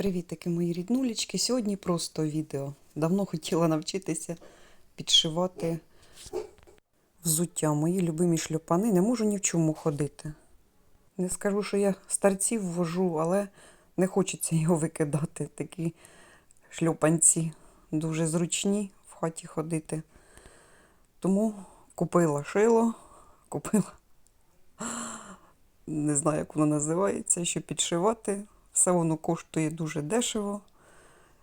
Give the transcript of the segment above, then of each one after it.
Привітики, мої ріднулечки. Сьогодні просто відео. Давно хотіла навчитися підшивати взуття. Мої любимі шльопани. Не можу ні в чому ходити. Не скажу, що я старців ввожу, але не хочеться його викидати. Такі шльопанці дуже зручні в хаті ходити. Тому купила шило, купила. Не знаю, як воно називається, що підшивати. Все воно коштує дуже дешево.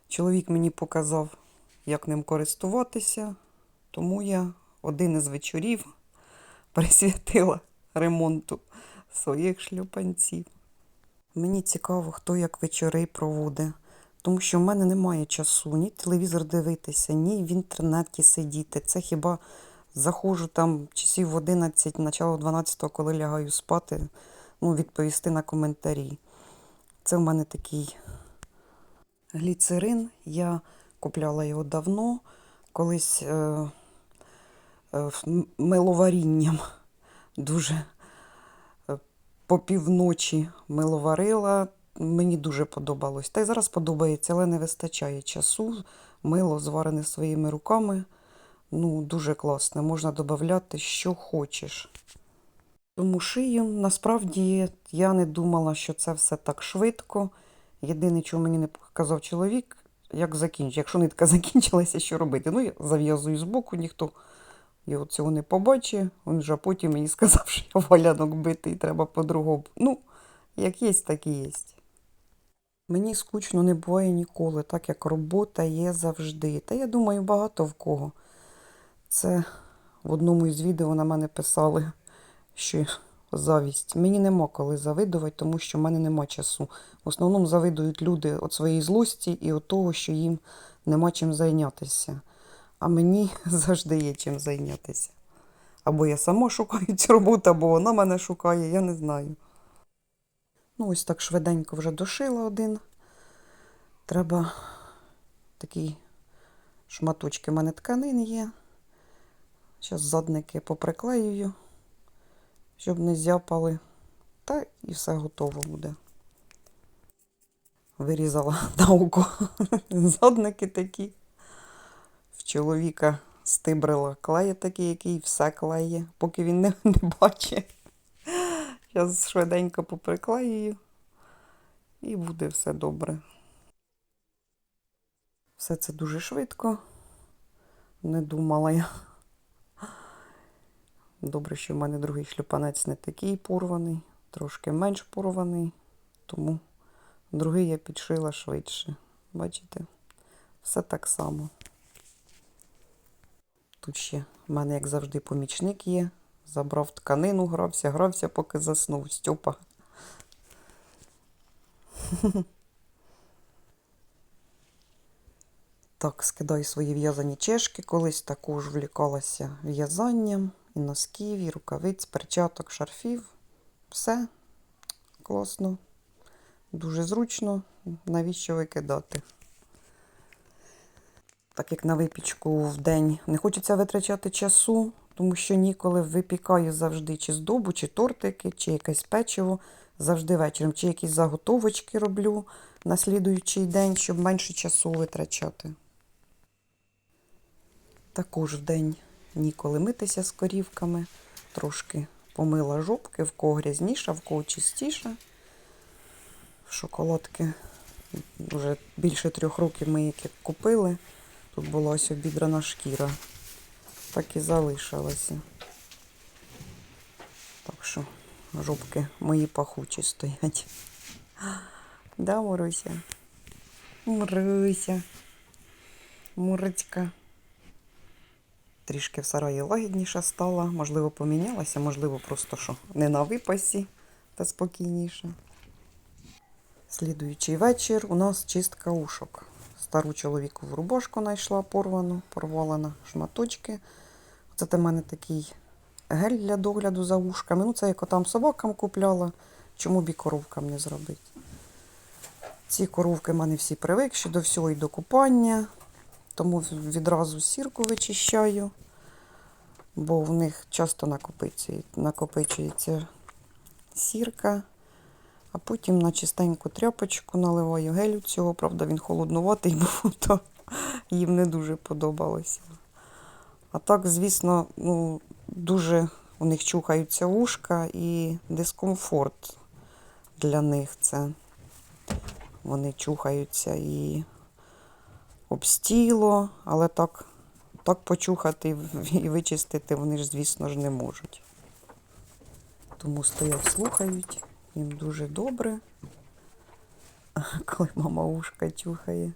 Чоловік мені показав, як ним користуватися, тому я один із вечорів присвятила ремонту своїх шлюпанців. Мені цікаво, хто як вечори проводить, тому що в мене немає часу ні телевізор дивитися, ні в інтернеті сидіти. Це хіба заходжу там часів в 11, начало 12, коли лягаю спати, ну, відповісти на коментарі. Це в мене такий гліцерин. Я купляла його давно, колись е, е, миловарінням дуже е, по півночі миловарила. Мені дуже подобалось. Та й зараз подобається, але не вистачає часу. Мило зварене своїми руками. Ну, дуже класне. Можна додати, що хочеш. Тому шию, насправді, я не думала, що це все так швидко. Єдине, чого мені не показав чоловік, як закінчить. Якщо нитка закінчилася, що робити? Ну, я зав'язую з боку, ніхто його цього не побачить. Він вже потім мені сказав, що я валянок битий, треба по-другому. Ну, як є, так і є. Мені скучно не буває ніколи, так як робота є завжди. Та я думаю, багато в кого. Це в одному із відео на мене писали, що завість. Мені нема коли завидувати, тому що в мене нема часу. В основному завидують люди від своєї злості і від того, що їм нема чим зайнятися. А мені завжди є чим зайнятися. Або я сама шукаю цю роботу, або вона мене шукає, я не знаю. Ну, ось так швиденько вже дошила один. Треба такі шматочки в мене тканин є. Зараз задники поприклеюю, щоб не зяпали. Та і все готово буде. Вирізала на око задники такі. В чоловіка стибрила клеє такий, який все клеє, поки він не, не бачить. Зараз швиденько поприклеюю і буде все добре. Все це дуже швидко. Не думала я. Добре, що в мене другий шлюпанець не такий порваний, трошки менш порваний, тому другий я підшила швидше. Бачите? Все так само. Тут ще в мене, як завжди, помічник є. Забрав тканину, грався, грався, поки заснув. Стьопа. Так, скидаю свої в'язані чешки. Колись також влікалася в'язанням і носків, і рукавиць, перчаток, шарфів. Все класно, дуже зручно. Навіщо викидати? Так як на випічку в день не хочеться витрачати часу, тому що ніколи випікаю завжди чи здобу, чи тортики, чи якесь печиво. Завжди вечором, чи якісь заготовочки роблю на слідуючий день, щоб менше часу витрачати. Також в день ніколи митися з корівками. Трошки помила жопки, в кого грязніша, в кого чистіша. Шоколадки вже більше трьох років ми їх купили. Тут була ось обідрана шкіра. Так і залишилася. Так що жопки мої пахучі стоять. Да, Маруся? Маруся. Мурочка. Трішки в сараї лагідніша стала, можливо, помінялася, можливо, просто що не на випасі та спокійніше. Слідуючий вечір у нас чистка ушок. Стару чоловіку рубашку знайшла порвану, порвала на шматочки. Це в мене такий гель для догляду за ушками. Ну, це як там собакам купляла, чому б і коровкам не зробити. Ці коровки в мене всі привикші до всього і до купання, тому відразу сірку вичищаю, бо в них часто накопичує- накопичується сірка. А потім на чистеньку тряпочку наливаю гелю цього, правда, він холоднуватий був, то їм не дуже подобалося. А так, звісно, ну, дуже у них чухаються вушка і дискомфорт для них це. Вони чухаються і обстіло, але так, так почухати і вичистити вони ж, звісно ж, не можуть. Тому стоять, слухають, їм дуже добре. Коли мама ушка чухає.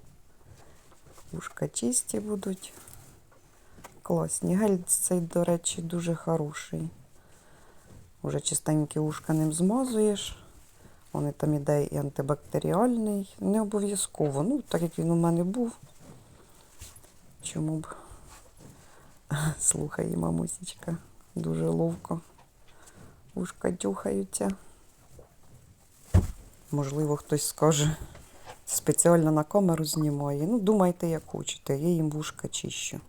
Ушка чисті будуть. Класні. Гель цей, до речі, дуже хороший. Уже чистенькі ушка ним змазуєш. Вони там іде і антибактеріальний. Не обов'язково. Ну, так як він у мене був. Чому б слухає мамусічка. Дуже ловко. Ушка тюхаються. Можливо, хтось скаже, спеціально на камеру знімає. Ну, думайте, як хочете. Я їм вушка чищу.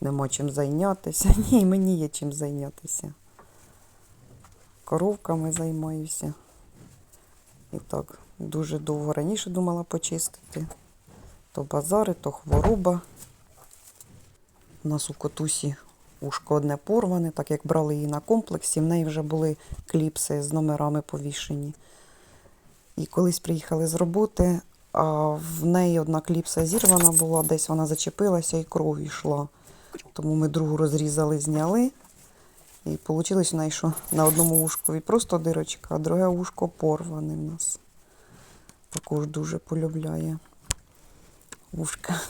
Нема чим зайнятися. Ні, мені є чим зайнятися. Коровками займаюся. І так, дуже довго раніше думала почистити. То базари, то хвороба. У нас у котусі ушко одне порване, так як брали її на комплексі, в неї вже були кліпси з номерами повішені. І колись приїхали з роботи, а в неї одна кліпса зірвана була, десь вона зачепилася і кров йшла. Тому ми другу розрізали, зняли. І вийшло в неї, що на одному вушкові просто дирочка, а друге вушко порване в нас. Також дуже полюбляє. Вушка.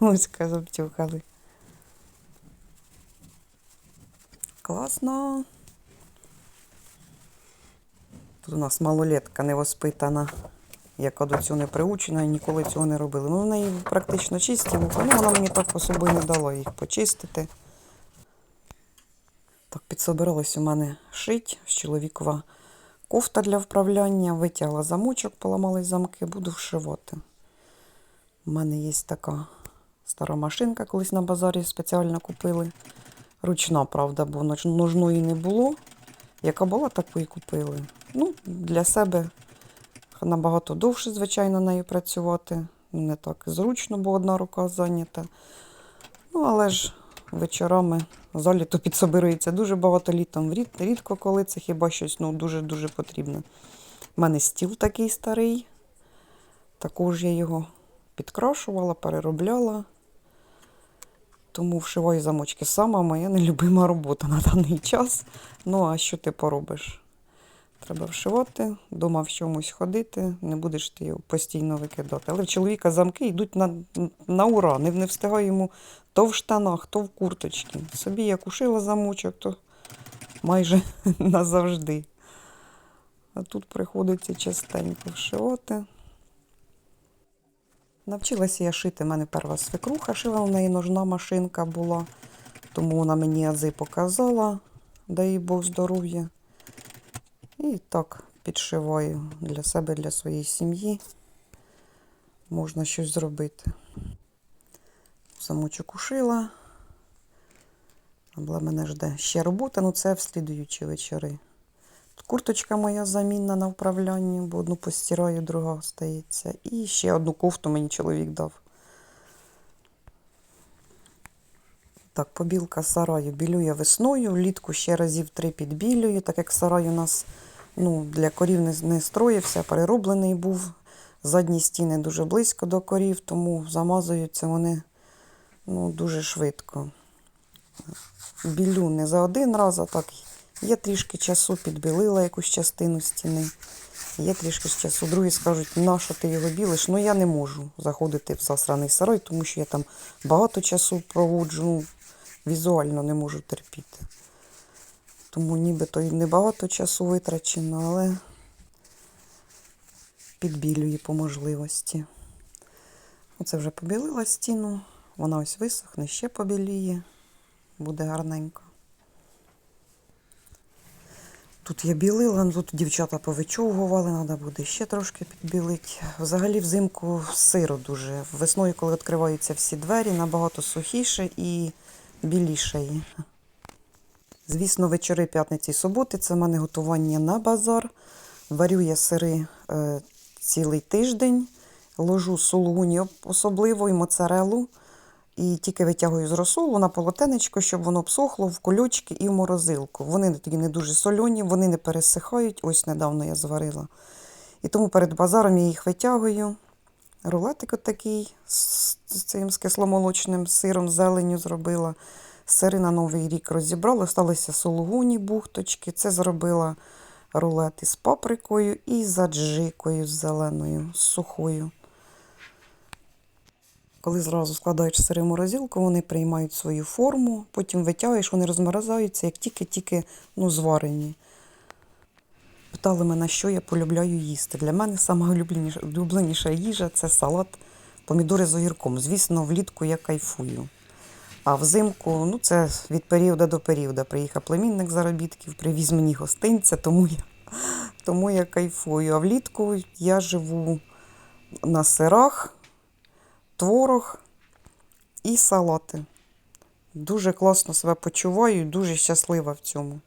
Вушка забтюхали. Класно. Тут у нас малолетка невоспитана, яка до цього не приучена і ніколи цього не робили. Ну, в неї практично чисті вуха. Ну, вона мені так особо і не дала їх почистити. Так, підсобиралась у мене шить з чоловікова кофта для вправляння. Витягла замочок, поламались замки, буду вшивати. У мене є така стара машинка, колись на базарі спеціально купили. Ручна, правда, бо ножної не було. Яка була, таку і купили. Ну, для себе набагато довше, звичайно, нею працювати. Не так зручно, бо одна рука зайнята. Ну, але ж вечорами заліто підсобирується дуже багато літом. Рід- Рідко коли це хіба щось ну, дуже-дуже потрібне. У мене стіл такий старий. Також я його підкрашувала, переробляла. Тому вшиваю замочки. Сама моя нелюбима робота на даний час. Ну, а що ти поробиш? Треба вшивати, дома в чомусь ходити, не будеш ти його постійно викидати. Але в чоловіка замки йдуть на, на ура. Не, не встигаю йому то в штанах, то в курточці. Собі як ушила замочок, то майже назавжди. А тут приходиться частенько вшивати. Навчилася я шити. У мене перша свекруха шила, у неї ножна машинка була, тому вона мені ази показала, дай Бог здоров'я. І так підшиваю для себе, для своєї сім'ї. Можна щось зробити. Замочок ушила. Але мене жде ще робота, ну це в слідуючі вечори. Курточка моя замінна на вправлянні, бо одну постираю, друга остається. І ще одну кофту мені чоловік дав. Так, побілка сараю білює весною, влітку ще разів три підбілюю, так як сарай у нас ну, для корів не, не строївся, перероблений був. Задні стіни дуже близько до корів, тому замазуються вони ну, дуже швидко. Білю не за один раз, а так Є трішки часу, підбілила якусь частину стіни. Є трішки з часу. Другі скажуть, на що ти його білиш? Ну я не можу заходити в засраний сарай, тому що я там багато часу проводжу, ну, візуально не можу терпіти. Тому нібито і небагато часу витрачено, але підбілює по можливості. Оце вже побілила стіну, вона ось висохне, ще побіліє, буде гарненько. Тут я білила, ну, тут дівчата повичовгували, треба буде ще трошки підбілити. Взагалі взимку сиро дуже. Весною, коли відкриваються всі двері, набагато сухіше і біліше. Звісно, вечори п'ятниці і суботи це в мене готування на базар. Варю я сири е, цілий тиждень, ложу сулугуні особливо і моцарелу. І тільки витягую з розсолу на полотенечко, щоб воно обсохло в колючки і в морозилку. Вони тоді не дуже солоні, вони не пересихають. Ось недавно я зварила. І тому перед базаром я їх витягую. Рулетик отакий з цим з кисломолочним сиром, зеленню зробила. Сири на Новий рік розібрала, залишилися сулугуні, бухточки. Це зробила рулет із паприкою і з аджикою з зеленою, з сухою. Коли зразу складаєш сири в морозилку, вони приймають свою форму, потім витягуєш, вони розмерзаються, як тільки-тільки ну, зварені. Питали мене, що я полюбляю їсти. Для мене сама улюбленіша, улюбленіша їжа це салат помідори з огірком. Звісно, влітку я кайфую. А взимку, ну це від періоду до періоду. Приїхав племінник заробітків, привіз мені гостинця, тому я, тому я кайфую. А влітку я живу на сирах, творог і салати. Дуже класно себе почуваю і дуже щаслива в цьому.